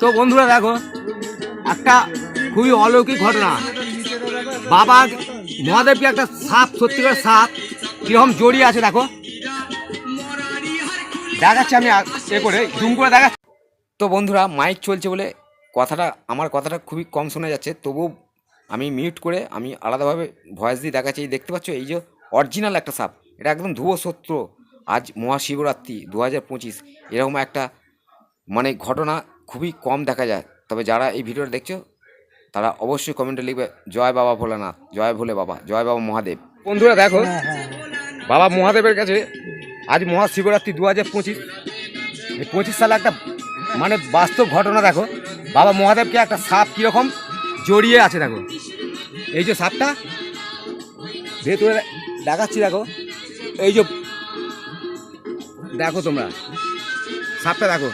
তো বন্ধুরা দেখো, একটা খুবই অলৌকিক ঘটনা। বাবা মহাদেবকে একটা সাপ সত্যিকার সাপ, কীরকম জড়িয়ে আছে দেখো। দেখাচ্ছি আমি এ করে, জুম করে দেখাচ্ছি। তো বন্ধুরা মাইক চলছে বলে কথাটা, আমার কথাটা খুবই কম শোনা যাচ্ছে, তবু আমি মিউট করে আমি আলাদাভাবে ভয়েস দিয়ে দেখাচ্ছি। এই দেখতে পাচ্ছ, এই যে অরিজিনাল একটা সাপ, এটা একদম ধুয়ো সত্য। আজ মহাশিবরাত্রি দু হাজার পঁচিশ, এরকম একটা মানে ঘটনা খুবই কম দেখা যায়। তবে যারা এই ভিডিওটা দেখছ, তারা অবশ্যই কমেন্টে লিখবে, জয় বাবা ভোলানাথ, জয় ভোলে বাবা, জয় বাবা মহাদেব। বন্ধুরা দেখো, বাবা মহাদেবের কাছে আজ মহাশিবরাত্রি দু হাজার পঁচিশ। এই পঁচিশ সালে একটা মানে বাস্তব ঘটনা দেখো, বাবা মহাদেবকে একটা সাপ কীরকম জড়িয়ে আছে দেখো। এই যে সাপটা, ভেতরে দেখাচ্ছি দেখো, এই যে, দেখো তোমরা, সাপটা দেখো।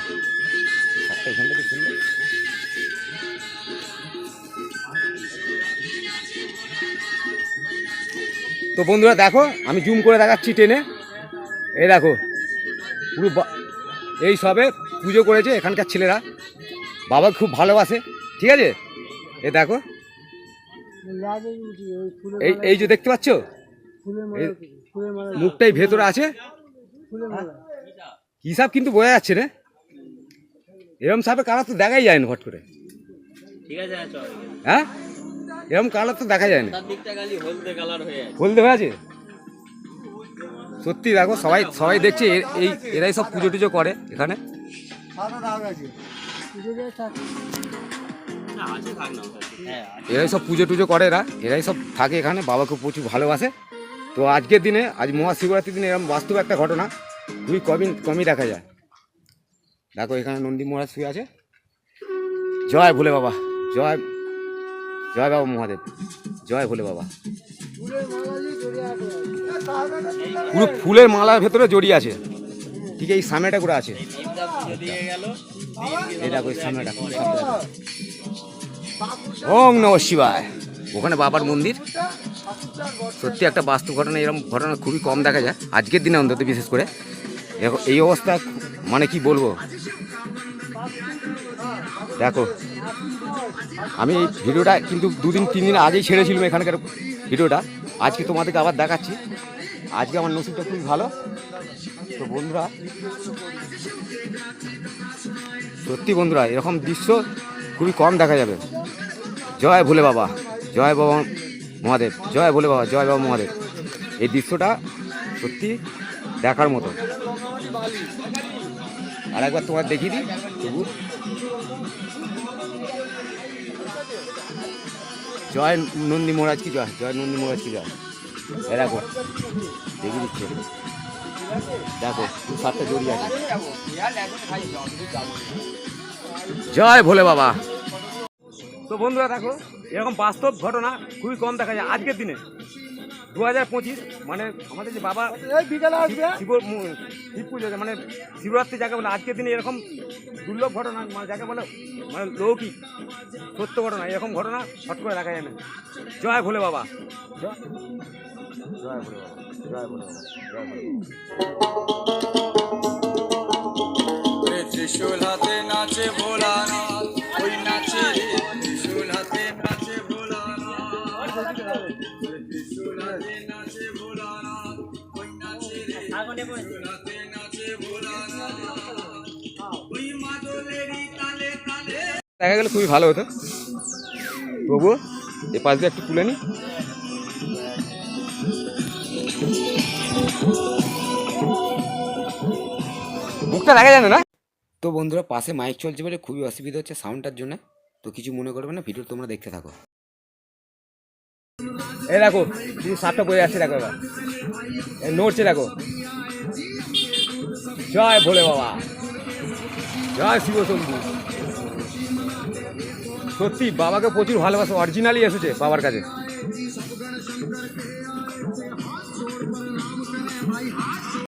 তো বন্ধুরা দেখো আমি জুম করে দেখাচ্ছি টেনে। এই দেখো পুরো এই সবে পুজো করেছে এখানকার ছেলেরা। বাবা খুব ভালোবাসে ঠিক আছে? এ দেখো এই এই যে দেখতে পাচ্ছ? মুখটাই ভেতরে আছে। হিসাব কিন্তু বোঝা যাচ্ছে রে। এরম সাপে কালার তো দেখাই যায় না ফট করে। ঠিক আছে হ্যাঁ এরম কালার তো দেখা যায় না হলদে হয়ে আছে। হয়ে সত্যি দেখো সবাই সবাই দেখছে এই এরাই সব পুজো টুজো করে এখানে। হ্যাঁ। এরাই সব পুজো টুজো করে এরা এরাই সব থাকে এখানে বাবাকে প্রচুর ভালোবাসে। তো আজকের দিনে আজ মহাশিবরাত্রির দিনে এরকম বাস্তব একটা ঘটনা খুবই কমই কমই দেখা যায়। দেখো, এখানে নন্দী মহারাজ শুয়ে আছে। জয় ভোলে বাবা, জয় জয় বাবা মহাদেব, জয় ভোলে বাবা। পুরো ফুলের মালার ভেতরে জড়িয়ে আছে। ঠিক এই সামনেটা করে আছে। এই সামনে দেখো। ওং নম শিবায়। ওখানে বাবার মন্দির। সত্যি একটা বাস্তব ঘটনা এরকম ঘটনা খুবই কম দেখা যায়। আজকের দিনে অন্তত বিশেষ করে। এই অবস্থা মানে কি বলব? দেখো, আমি ভিডিওটা কিন্তু দুদিন তিন দিন আগেই ছেড়েছিলাম এখানকার ভিডিওটা। আজকে তোমাদেরকে আবার দেখাচ্ছি। আজকে আমার নসিবটা খুবই ভালো। তো বন্ধুরা, সত্যি বন্ধুরা, এরকম দৃশ্য খুবই কম দেখা যাবে। জয় ভোলে বাবা, জয় বাবা মহাদেব, জয় ভোলে বাবা, জয় বাবা মহাদেব। এই দৃশ্যটা সত্যি দেখার মতো। আর একবার তোমার দেখিয়ে দিই তবু জয় নন্দী মহারাজ কি জয়? জয় নন্দী মহারাজ কি জয়? এ দেখো দিচ্ছে। দেখো, দু সাতটা জড়িয়ে আছে। জয় ভোলে বাবা। তো বন্ধুরা দেখো, এরকম বাস্তব ঘটনা খুবই কম দেখা যায় আজকের দিনে। দু হাজার পঁচিশ মানে আমাদের যে বাবা শিব শিব পুজো মানে শিবরাত্রি যাকে বলে আজকের দিনে এরকম দুর্লভ ঘটনা মানে যাকে বলে মানে লৌকিক সত্য ঘটনা এরকম ঘটনা হট করে দেখা যায় না। জয় ভোলে বাবা। জয় ভোলে বাবা জয় ভোলে বাবা জয় ভোলে বাবা। রে হাতে নাচে ভোলানাথ দেখা গেলে খুবই ভালো হতো। তবুও এ পাশ দিয়ে একটু তুলে নি। মুখটা দেখা যায় না তো বন্ধুরা পাশে মাইক চলছে বলে খুবই অসুবিধা হচ্ছে সাউন্ডটার জন্য। তো কিছু মনে করবে না ভিডিও তোমরা দেখতে থাকো। এই দেখো কিছু সাপটা বয়ে আসছে দেখো এবার। নড়ছে দেখো। জয় ভোলে বাবা। জয় শিব শম্ভু সত্যি বাবাকে প্রচুর ভালোবাসা অরিজিনালি এসেছে বাবার কাছে।